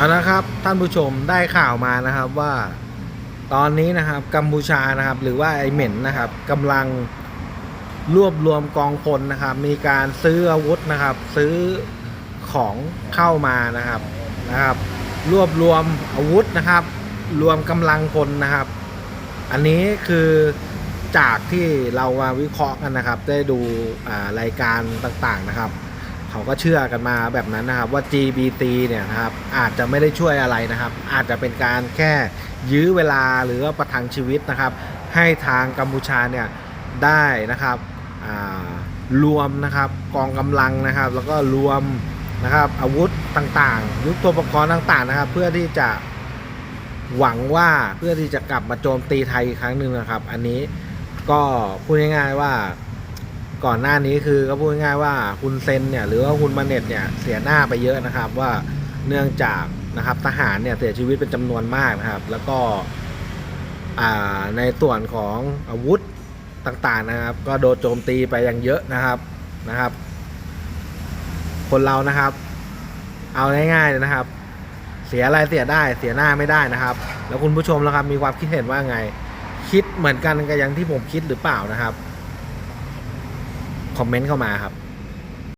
เอาละครับท่านผู้ชมได้ข่าวมานะครับว่าตอนนี้นะครับกัมพูชานะครับ หรือว่าไอเหม็นนะครับกำลังรวบรวมกองพลนะครับ มีการซื้ออาวุธนะครับ ซื้อของเข้ามานะครับนะครับ รวบรวมอาวุธนะครับ รวมกำลังพลนะครับ อันนี้คือจากที่เรามาวิเคราะห์กันนะครับ ได้ดูรายการต่างๆนะครับ เขาก็เชื่อกันมาแบบนั้นนะครับว่า GBT เนี่ยนะครับอาจจะไม่ได้ช่วยอะไรนะครับ อาจจะเป็นการแค่ยื้อเวลาหรือว่าประทังชีวิตนะครับ ให้ทางกัมพูชาเนี่ยได้นะครับรวมนะครับกองกำลังนะครับ แล้วก็รวมนะครับอาวุธต่างๆยุทโธปกรณ์ต่างๆนะครับ เพื่อที่จะหวังว่าเพื่อที่จะกลับมาโจมตีไทยอีกครั้งหนึ่งนะครับ อันนี้ก็พูดง่ายๆว่า ก่อนหน้านี้คือก็พูดง่ายๆว่าคุณเซนเนี่ยหรือว่าคุณมาเน็ตเนี่ยเสียหน้าไปเยอะนะครับ ว่าเนื่องจากนะครับทหารเนี่ยเสียชีวิตเป็นจำนวนมากนะครับ แล้วก็ในส่วนของอาวุธต่างๆนะครับ ก็โดนโจมตีไปอย่างเยอะนะครับนะครับ คนเรานะครับ เอาง่ายๆเลยนะครับ เสียอะไรเสียได้เสียหน้าไม่ได้นะครับ แล้วคุณผู้ชมแล้วครับมีความคิดเห็นว่าไง คิดเหมือนกันกับอย่างที่ผมคิดหรือเปล่านะครับ คอมเมนต์เข้ามาครับ